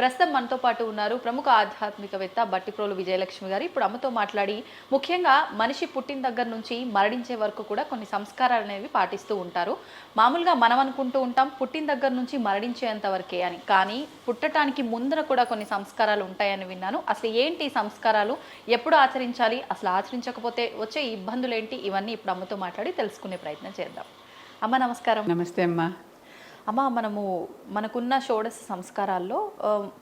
ప్రస్తుతం మనతో పాటు ఉన్నారు ప్రముఖ ఆధ్యాత్మికవేత్త బట్టిప్రోలు విజయలక్ష్మి గారు. ఇప్పుడు అమ్మతో మాట్లాడి ముఖ్యంగా మనిషి పుట్టిన దగ్గర నుంచి మరణించే వరకు కూడా కొన్ని సంస్కారాలు అనేవి పాటిస్తూ ఉంటారు. మామూలుగా మనం అనుకుంటూ ఉంటాం పుట్టిన దగ్గర నుంచి మరణించేంత వరకే అని. కానీ పుట్టడానికి ముందర కూడా కొన్ని సంస్కారాలు ఉంటాయని విన్నాను. అసలు ఏంటి సంస్కారాలు? ఎప్పుడు ఆచరించాలి? అసలు ఆచరించకపోతే వచ్చే ఇబ్బందులు ఏంటి? ఇవన్నీ ఇప్పుడు అమ్మతో మాట్లాడి తెలుసుకునే ప్రయత్నం చేద్దాం. అమ్మ నమస్కారం. నమస్తే అమ్మా. అమ్మ మనము మనకున్న షోడశ సంస్కారాల్లో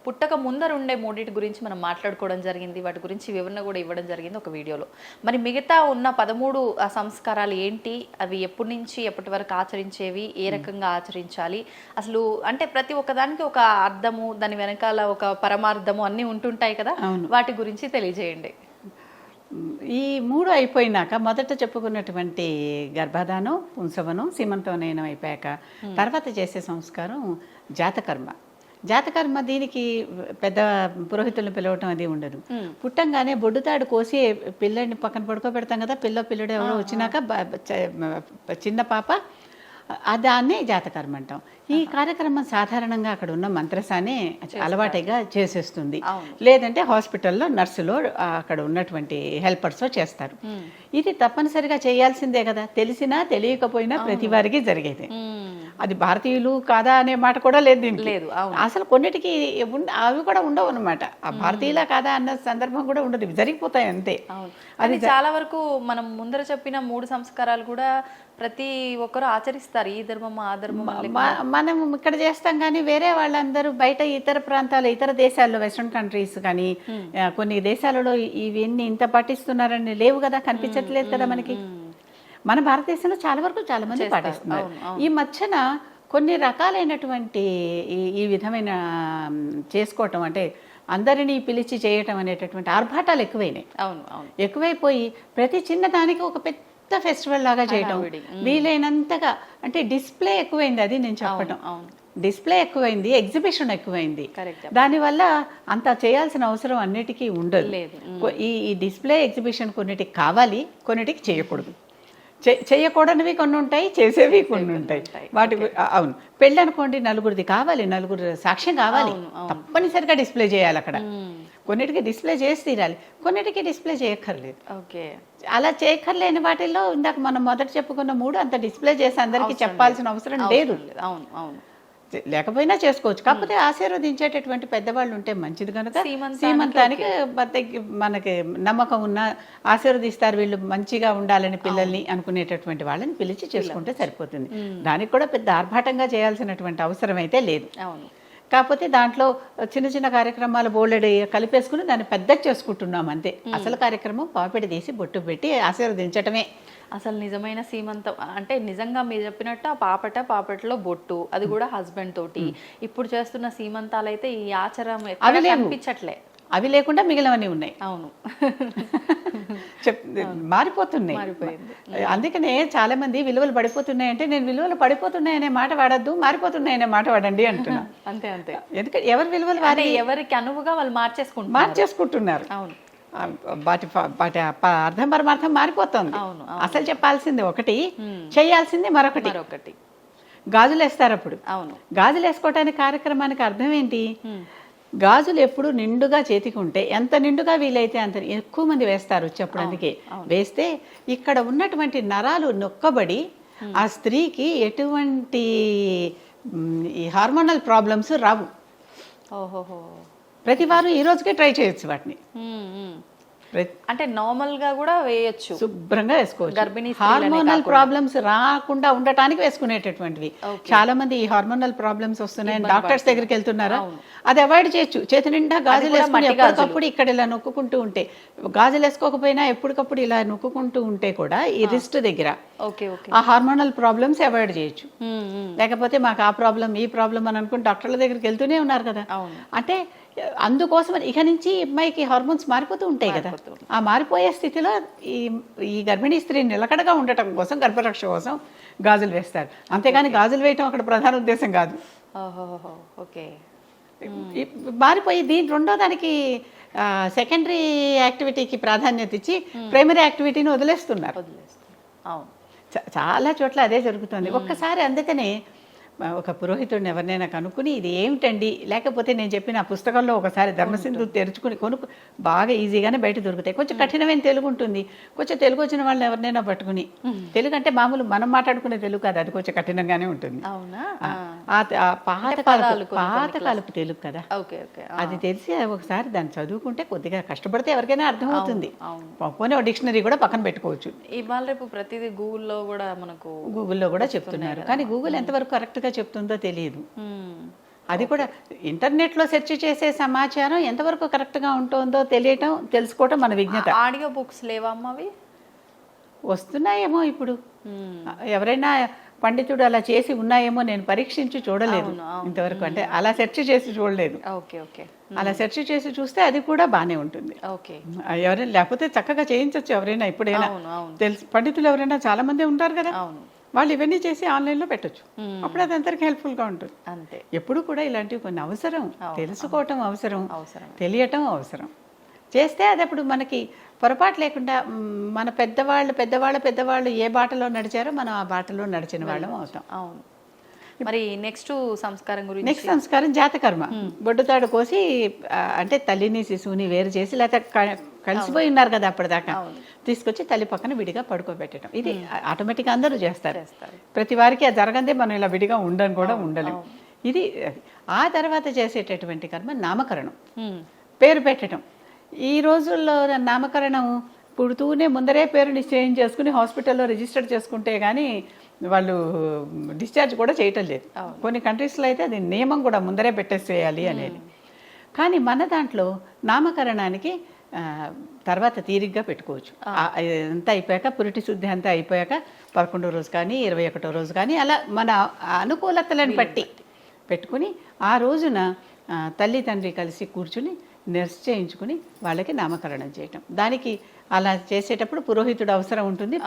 పుట్టక ముందర ఉండే మూడింటి గురించి మనం మాట్లాడుకోవడం జరిగింది. వాటి గురించి వివరణ కూడా ఇవ్వడం జరిగింది ఒక వీడియోలో. మరి మిగతా ఉన్న పదమూడు సంస్కారాలు ఏంటి? అవి ఎప్పటి నుంచి ఎప్పటి వరకు ఆచరించేవి? ఏ రకంగా ఆచరించాలి? అసలు అంటే ప్రతి ఒక్కదానికి ఒక అర్థము దాని వెనకాల ఒక పరమార్థము అన్నీ ఉంటుంటాయి కదా. వాటి గురించి తెలియజేయండి. ఈ మూడు అయిపోయినాక మొదట చెప్పుకున్నటువంటి గర్భధానం పుంసవనం సీమంతవనయనం అయిపోయాక తర్వాత చేసే సంస్కారం జాతకర్మ. జాతకర్మ దీనికి పెద్ద పురోహితులను పిలవటం అది ఉండదు. పుట్టంగానే బొడ్డుతాడు కోసి పిల్లని పక్కన పడుకోబెడతాం కదా పిల్ల పిల్లడు ఎవరో వచ్చినాక బ- బ- చ- చిన్న పాప దాన్నే జాతకర్మ అంటాం. ఈ కార్యక్రమం సాధారణంగా అక్కడ ఉన్న మంత్రసానే అలవాటుగా చేసేస్తుంది. లేదంటే హాస్పిటల్లో నర్సులో అక్కడ ఉన్నటువంటి హెల్పర్స్ చేస్తారు. ఇది తప్పనిసరిగా చేయాల్సిందే కదా. తెలిసినా తెలియకపోయినా ప్రతి వారికి జరిగేది. అది భారతీయులు కాదా అనే మాట కూడా లేదు దీనికి. లేదు. అసలు కొన్నిటికి అవి కూడా ఉండవు అనమాట ఆ భారతీయులా కాదా అన్న సందర్భం కూడా ఉండదు. ఇవి జరిగిపోతాయి అంతే. అది చాలా వరకు మనం ముందర చెప్పిన మూడు సంస్కారాలు కూడా ప్రతి ఒక్కరు ఆచరిస్తారు. ఈ ధర్మం ఆ ధర్మం మనం ఇక్కడ చేస్తాం కానీ వేరే వాళ్ళందరూ బయట ఇతర ప్రాంతాలు ఇతర దేశాల్లో వెస్ట్రన్ కంట్రీస్ కానీ కొన్ని దేశాలలో ఇవన్నీ ఇంత పాటిస్తున్నారని లేవు కదా? కనిపించట్లేదు కదా మనకి? మన భారతదేశంలో చాలా వరకు చాలా మంది పాటిస్తున్నారు. ఈ మధ్యన కొన్ని రకాలైనటువంటి ఈ- విధమైన చేసుకోవటం అంటే అందరినీ పిలిచి చేయటం అనేటటువంటి ఆర్భాటాలు ఎక్కువైనాయి. అవును అవును. ఎక్కువైపోయి ప్రతి చిన్న దానికి ఒక పెద్ద ఫెస్టివల్ లాగా చేయటం వీలైనంతగా అంటే డిస్ప్లే ఎక్కువైంది అది నేను చెప్పటం అవును. డిస్ప్లే ఎక్కువైంది ఎగ్జిబిషన్ ఎక్కువైంది. దానివల్ల అంత చేయాల్సిన అవసరం అన్నిటికీ ఉండదు. ఈ డిస్ప్లే ఎగ్జిబిషన్ కొన్నిటికి కావాలి కొన్నిటికి చేయకూడదు. చేయకూడనివి కొన్ని ఉంటాయి చేసేవి కొన్ని ఉంటాయి వాటి అవును. పెళ్ళి అనుకోండి నలుగురిది కావాలి నలుగురు సాక్ష్యం కావాలి. తప్పనిసరిగా డిస్ప్లే చేయాలి అక్కడ. కొన్నిటికి డిస్ప్లే చేసి తీరాలి కొన్నిటికి డిస్ప్లే చేయక్కర్లేదు. ఓకే. అలా చేయక్కర్లేని వాటిల్లో ఇందాక మనం మొదట చెప్పుకున్న మూడు అంత డిస్ప్లే చేసి అందరికీ చెప్పాల్సిన అవసరం లేదు. అవును అవును. లేకపోయినా చేసుకోవచ్చు. కాకపోతే ఆశీర్వదించేటటువంటి పెద్దవాళ్ళు ఉంటే మంచిది కనుక సీమంతానికి మనకి నమ్మకం ఉన్న ఆశీర్వదిస్తారు వీళ్ళు మంచిగా ఉండాలని పిల్లల్ని అనుకునేటటువంటి వాళ్ళని పిలిచి చేసుకుంటే సరిపోతుంది. దానికి కూడా పెద్ద ఆర్భాటంగా చేయాల్సినటువంటి అవసరం అయితే లేదు. కాకపోతే దాంట్లో చిన్న చిన్న కార్యక్రమాలు బోలెడు కలిపేసుకుని దాన్ని పెద్ద చేసుకుంటున్నాం అంతే. అసలు కార్యక్రమం పాపిడి తీసి బొట్టు పెట్టి ఆశీర్వదించటమే. అసలు నిజమైన సీమంతం అంటే నిజంగా మీరు చెప్పినట్టు ఆ పాపట పాపటలో బొట్టు అది కూడా హస్బెండ్ తోటి. ఇప్పుడు చేస్తున్న సీమంతాలు అయితే ఈ ఆచారం అవి లేవు. కనిపించట్లే. అవి లేకుండా మిగిలినవన్నీ ఉన్నాయి. అవును. చెప్ మారిపోతున్నాయి. అందుకనే చాలా మంది విలువలు పడిపోతున్నాయి అంటే నేను విలువలు పడిపోతున్నాయనే మాట వాడద్దు మారిపోతున్నాయనే మాట వాడండి అంటున్నా. అంతే అంతే. ఎందుకంటే ఎవరి విలువలు వారి ఎవరికి అనువుగా వాళ్ళు మార్చేసుకుంటారు మార్చేసుకుంటున్నారు. అవును. వాటి వాటి అర్థం పరమార్థం మారిపోతుంది. అసలు చెప్పాల్సింది ఒకటి చేయాల్సింది మరొకటి. మరొకటి. గాజులు వేస్తారు అప్పుడు. అవును. గాజులు వేసుకోవటానికి కార్యక్రమానికి అర్థం ఏంటి? గాజులు ఎప్పుడు నిండుగా చేతికి ఉంటే ఎంత నిండుగా వీలైతే అంత ఎక్కువ మంది వేస్తారు వచ్చేప్పుడు అందుకే వేస్తే ఇక్కడ ఉన్నటువంటి నరాలు నొక్కబడి ఆ స్త్రీకి ఎటువంటి ఈ హార్మోనల్ ప్రాబ్లమ్స్ రావు. ప్రతి వారు ఈ రోజుకే ట్రై చేయొచ్చు వాటిని. అంటే నార్మల్గా కూడా వేయొచ్చు. శుభ్రంగా వేసుకోవచ్చు. గర్భిణీ హార్మోనల్ ప్రాబ్లమ్స్ రాకుండా ఉండటానికి వేసుకునేటటువంటివి. చాలా మంది ఈ హార్మోనల్ ప్రాబ్లమ్స్ వస్తున్నాయని డాక్టర్స్ దగ్గరికి వెళ్తున్నారా? అది అవాయిడ్ చేయొచ్చు. చేతి నిండా గాజులు వేసుకుని ఎప్పటికప్పుడు ఇక్కడ ఇలా నొక్కుంటూ ఉంటే గాజులు వేసుకోకపోయినా ఎప్పటికప్పుడు ఇలా నొక్కుంటూ ఉంటే కూడా ఈ రిస్ట్ దగ్గర ఆ హార్మోనల్ ప్రాబ్లమ్స్ అవాయిడ్ చేయొచ్చు. లేకపోతే మాకు ఆ ప్రాబ్లం ఈ ప్రాబ్లం అని అనుకుని డాక్టర్ల దగ్గరికి వెళ్తూనే ఉన్నారు కదా. అంటే అందుకోసం ఇక నుంచి అమ్మాయికి హార్మోన్స్ మారిపోతూ ఉంటాయి కదా. ఆ మారిపోయే స్థితిలో ఈ ఈ గర్భిణీ స్త్రీ నిలకడగా ఉండటం కోసం గర్భరక్ష కోసం గాజులు వేస్తారు. అంతేగాని గాజులు వేయటం అక్కడ ప్రధాన ఉద్దేశం కాదు. ఓకే. మారిపోయి దీని రెండో దానికి సెకండరీ యాక్టివిటీకి ప్రాధాన్యత ఇచ్చి ప్రైమరీ యాక్టివిటీని వదిలేస్తున్నారు. వదిలేస్తాం అవును. చ- చాలా చోట్ల అదే జరుగుతుంది. ఒక్కసారి అందుకనే ఒక పురోహితుడిని ఎవరినైనా కనుక్కుని ఇది ఏమిటండి? లేకపోతే నేను చెప్పిన ఆ పుస్తకంలో ఒకసారి ధర్మసింధు తెరుచుకుని కొనుక్కు బాగా ఈజీగానే బయట దొరుకుతాయి. కొంచెం కఠినమైన తెలుగు ఉంటుంది. కొంచెం తెలుగు వచ్చిన వాళ్ళని ఎవరినైనా పట్టుకుని తెలుగు అంటే మామూలు మనం మాట్లాడుకునే తెలుగు కాదు. అది కొంచెం కఠినంగానే ఉంటుంది. అవునా? పాత కాలపు కొన్ని పాత కాలపు తెలుగు కదా. Okay okay. అది తెలిసి ఒకసారి దాన్ని చదువుకుంటే కొద్దిగా కష్టపడితే ఎవరికైనా అర్థమవుతుంది. పోనీ డిక్షనరీ కూడా పక్కన పెట్టుకోవచ్చు. ఇవాళ రేపు ప్రతిదీ గూగుల్లో కూడా మనకు గూగుల్లో కూడా చెప్తున్నారు. కానీ గూగుల్ ఎంతవరకు కరెక్ట్గా చెప్తుందో తెలియదు. అది కూడా ఇంటర్నెట్లో సెర్చ్ చేసే సమాచారం ఎంతవరకు కరెక్ట్గా ఉంటుందో తెలియటం తెలుసుకోవటం మన విజ్ఞత. ఆడియో బుక్స్ లేవా అమ్మ అవి? వస్తున్నాయేమో ఇప్పుడు. ఎవరైనా పండితుడు అలా చేసి ఉన్నాయేమో నేను పరీక్షించి చూడలేదు. ఇంతవరకు అంటే అలా సెర్చ్ చేసి చూడలేదు. Okay okay. అలా సెర్చ్ చేసి చూస్తే అది కూడా బాగానే ఉంటుంది. ఓకే. ఎవరైనా లేకపోతే చక్కగా చేయించవచ్చు ఎవరైనా ఇప్పుడైనా. తెలుసు పండితులు ఎవరైనా చాలా మంది ఉంటారు కదా. అవును. వాళ్ళు ఇవన్నీ చేసి ఆన్లైన్లో పెట్టొచ్చు. మ్మ్. అప్పుడు అది అందరికి హెల్ప్ఫుల్గా ఉంటుంది. అంతే. ఎప్పుడు కూడా ఇలాంటివి కొన్ని అవసరం. తెలుసుకోవటం అవసరం. అవసరం తెలియటం అవసరం. చేస్తే అది అప్పుడు మనకి పొరపాటు లేకుండా మన పెద్దవాళ్ళు పెద్దవాళ్ళ పెద్దవాళ్ళు ఏ బాటలో నడిచారో మనం ఆ బాటలో నడిచిన వాళ్ళం అవుతాం. అవును. మరి నెక్స్ట్ సంస్కారం గురించి? నెక్స్ట్ సంస్కారం జాతకర్మ. బొడ్డుతాడు కోసి అంటే తల్లిని శిశువుని వేరు చేసి లేకపోతే కలిసిపోయి ఉన్నారు కదా అప్పటిదాకా. తీసుకొచ్చి తల్లి పక్కన విడిగా పడుకోబెట్టడం. ఇది ఆటోమేటిక్గా అందరూ చేస్తారు. ప్రతి వారికి ఆ జరగందే మనం ఇలా విడిగా ఉండని కూడా ఉండలేం. ఇది అది. ఆ తర్వాత చేసేటటువంటి కర్మ నామకరణం. పేరు పెట్టడం. ఈ రోజుల్లో నామకరణం పుడుతూనే ముందరే పేరు నిశ్చయం చేసుకుని హాస్పిటల్లో రిజిస్టర్ చేసుకుంటే కానీ వాళ్ళు డిశ్చార్జ్ కూడా చేయటం లేదు. కొన్ని కంట్రీస్లో అయితే అది నియమం కూడా ముందరే పెట్టేసేయాలి అనేది. కానీ మన దాంట్లో నామకరణానికి తర్వాత తీరిగ్గా పెట్టుకోవచ్చు. అంతా అయిపోయాక పురిటి శుద్ధి అంతా అయిపోయాక పదకొండో రోజు కానీ ఇరవై ఒకటో రోజు కానీ అలా మన అనుకూలతలను బట్టి పెట్టుకుని ఆ రోజున తల్లి తండ్రి కలిసి కూర్చుని నిశ్చయించుకుని వాళ్ళకి నామకరణం చేయటం. దానికి అలా చేసేటప్పుడు పురోహితుడు అవసరం ఉంటుంది.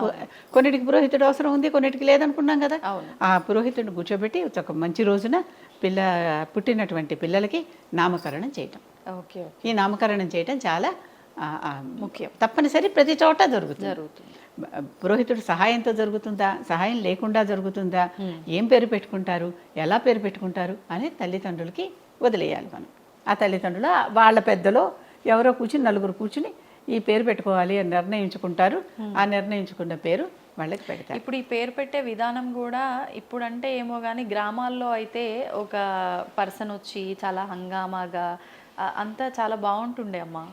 కొన్నిటికి పురోహితుడు అవసరం ఉంది కొన్నిటికి లేదనుకున్నాం కదా. ఆ పురోహితుడిని కూర్చోబెట్టి ఒక మంచి రోజున పిల్ల పుట్టినటువంటి పిల్లలకి నామకరణం చేయటం. ఓకే ఈ నామకరణం చేయటం చాలా ముఖ్యం. తప్పనిసరి ప్రతి చోట జరుగుతుంది. జరుగుతుంది. పురోహితుడు సహాయంతో జరుగుతుందా? సహాయం లేకుండా జరుగుతుందా? ఏం పేరు పెట్టుకుంటారు? ఎలా పేరు పెట్టుకుంటారు? అని తల్లిదండ్రులకి వదిలేయాలి మనం. ఆ తల్లిదండ్రులు వాళ్ళ పెద్దలో ఎవరో కూర్చుని నలుగురు కూర్చుని ఈ పేరు పెట్టుకోవాలి అని నిర్ణయించుకుంటారు. ఆ నిర్ణయించుకున్న పేరు వాళ్ళకి పెడతారు. ఇప్పుడు ఈ పేరు పెట్టే విధానం కూడా ఇప్పుడంటే ఏమో కానీ గ్రామాల్లో అయితే ఒక పర్సన్ వచ్చి చాలా హంగామాగా అంతా చాలా బాగుంటుండే అమ్మా.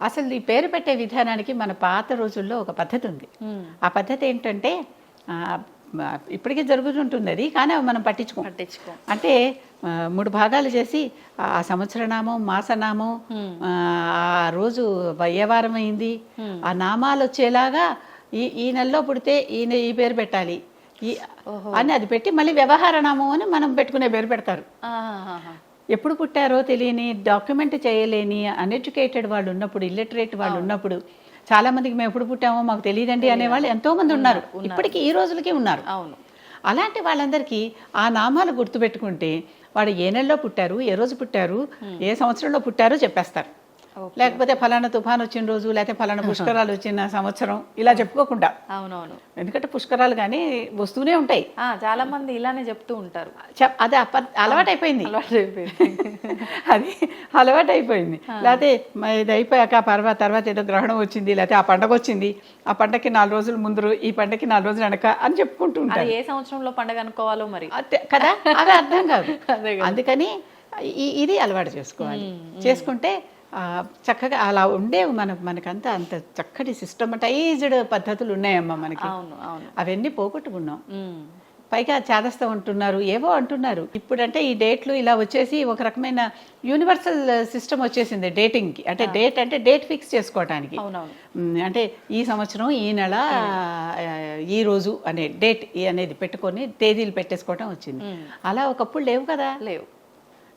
అసలు ఈ పేరు పెట్టే విధానానికి మన పాత రోజుల్లో ఒక పద్ధతి ఉంది. ఆ పద్ధతి ఏంటంటే ఇప్పటికీ జరుగుతుంటుంది అది కానీ మనం పట్టించుకోం. పట్టించుకో. అంటే మూడు భాగాలు చేసి ఆ సంవత్సరనామం మాసనామం ఆ ఆ రోజు ఏ వారం అయింది ఆ నామాలు వచ్చేలాగా ఈ ఈ నెలలో పుడితే ఈయన ఈ పేరు పెట్టాలి. ఈ అని అది పెట్టి మళ్ళీ వ్యవహార నామం అని మనం పెట్టుకునే పేరు పెడతారు. ఎప్పుడు పుట్టారో తెలియని డాక్యుమెంట్ చేయలేని అన్ఎడ్యుకేటెడ్ వాళ్ళు ఉన్నప్పుడు ఇల్లిటరేట్ వాళ్ళు ఉన్నప్పుడు చాలా మందికి మేము ఎప్పుడు పుట్టామో మాకు తెలియదండి అనే వాళ్ళు ఎంతో మంది ఉన్నారు. ఇప్పటికీ ఈ రోజులకి ఉన్నారు. అవును. అలాంటి వాళ్ళందరికీ ఆ నామాలు గుర్తుపెట్టుకుంటే వాడు ఏ నెలలో పుట్టారు ఏ రోజు పుట్టారు ఏ సంవత్సరంలో పుట్టారో చెప్పేస్తారు. లేకపోతే ఫలానా తుఫాన్ వచ్చిన రోజు లేకపోతే ఫలానా పుష్కరాలు వచ్చిన సంవత్సరం ఇలా చెప్పుకోకుండా. అవునవును. ఎందుకంటే పుష్కరాలు కానీ వస్తూనే ఉంటాయి. ఆ, చాలా మంది ఇలానే చెప్తూ ఉంటారు. అది అలవాటైపోయింది అలవాటు అయిపోయింది. అది అలవాటు అయిపోయింది. లేకపోతే ఇది అయిపోయాక పర్వ తర్వాత ఏదో గ్రహణం వచ్చింది లేకపోతే ఆ పండగ వచ్చింది ఆ పండగకి నాలుగు రోజులు ముందు ఈ పండగకి నాలుగు రోజులు వెనక అని చెప్పుకుంటూ ఉంటారు. ఏ సంవత్సరంలో పండగ అనుకోవాలో మరి? కదా అది అర్థం కాదు. అదే అందుకని ఇది అలవాటు చేసుకోవాలి. చేసుకుంటే చక్కగా అలా ఉండే మన మనకంతా అంత చక్కటి సిస్టమటైజ్డ్ పద్ధతులు ఉన్నాయమ్మా మనకి. అవును అవును. అవన్నీ పోగొట్టుకున్నాం. పైగా చేదస్తం అంటున్నారు ఏవో అంటున్నారు. ఇప్పుడంటే ఈ డేట్లు ఇలా వచ్చేసి ఒక రకమైన యూనివర్సల్ సిస్టమ్ వచ్చేసింది డేటింగ్కి. అంటే డేట్ అంటే డేట్ ఫిక్స్ మ్, అంటే ఈ సంవత్సరం ఈ నెల ఈ రోజు అనే డేట్ అనేది పెట్టుకొని తేదీలు పెట్టేసుకోవటం వచ్చింది. అలా ఒకప్పుడు లేవు కదా. లేవు.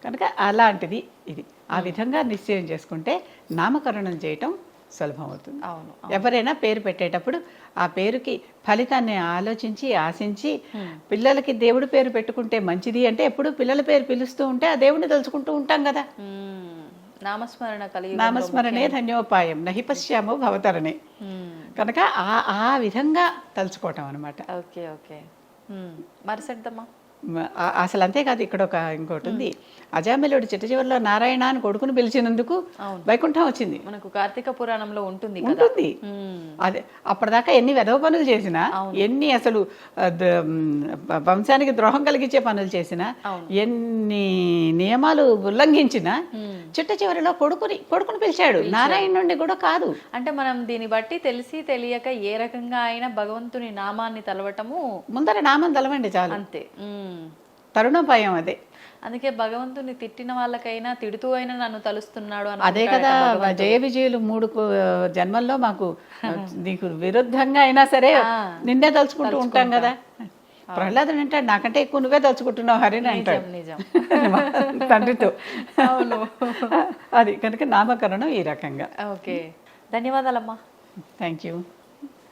కనుక అలాంటిది ఇది. ఆ విధంగా నిశ్చయం చేసుకుంటే నామకరణం చేయటం సులభం అవుతుంది అవును. ఎవరైనా పేరు పెట్టేటప్పుడు ఆ పేరుకి ఫలితాన్ని ఆలోచించి ఆశించి పిల్లలకి దేవుడి పేరు పెట్టుకుంటే మంచిది అంటే ఎప్పుడు పిల్లల పేరు పిలుస్తూ ఉంటే ఆ దేవుడిని తలుచుకుంటూ ఉంటాం కదా. నామస్మరణ కలిగి నామస్మరణే ధన్యోపాయం నహి పశ్యామో భవతరణే. కనుక ఆ ఆ విధంగా తలుచుకోవటం అనమాట ఓకే ఓకే. మ్మ్. అసలు అంతేకాదు ఇక్కడ ఒక ఇంకోటి ఉంది. అజామిలుడు చిట్ట చివరిలో నారాయణ అని కొడుకుని పిలిచినందుకు వైకుంఠం వచ్చింది. మనకు కార్తీక పురాణంలో ఉంటుంది ఉంటుంది. అదే అప్పటిదాకా ఎన్ని వెధవ పనులు చేసినా ఎన్ని అసలు వంశానికి ద్రోహం కలిగించే పనులు చేసినా ఎన్ని నియమాలు ఉల్లంఘించినా చిట్ట చివరిలో కొడుకుని కొడుకుని పిలిచాడు. నారాయణ నుండి కూడా కాదు. అంటే మనం దీన్ని బట్టి తెలిసి తెలియక ఏ రకంగా అయినా భగవంతుని నామాన్ని తలవటము ముందర నామం తలవండి చాలు. అంతే. మ్మ్. తరుణోపాయం అదే. అందుకే భగవంతుని తిట్టిన వాళ్ళకైనా తిడుతూ అయినా నన్ను తలుస్తున్నాడు అని అదే కదా జయ విజయులు మూడు జన్మల్లో మాకు నీకు విరుద్ధంగా అయినా సరే నిన్నే తలుచుకుంటూ ఉంటాం కదా. ప్రహ్లాదుడు అంటాడు నాకంటే ఎక్కువ నువ్వే తలుచుకుంటున్నావు హరిని అంటాడు. నిజం. తండ్రితో. అవును. అది కనుక నామకరణం ఈ రకంగా. ఓకే. ధన్యవాదాలమ్మా. Thank you.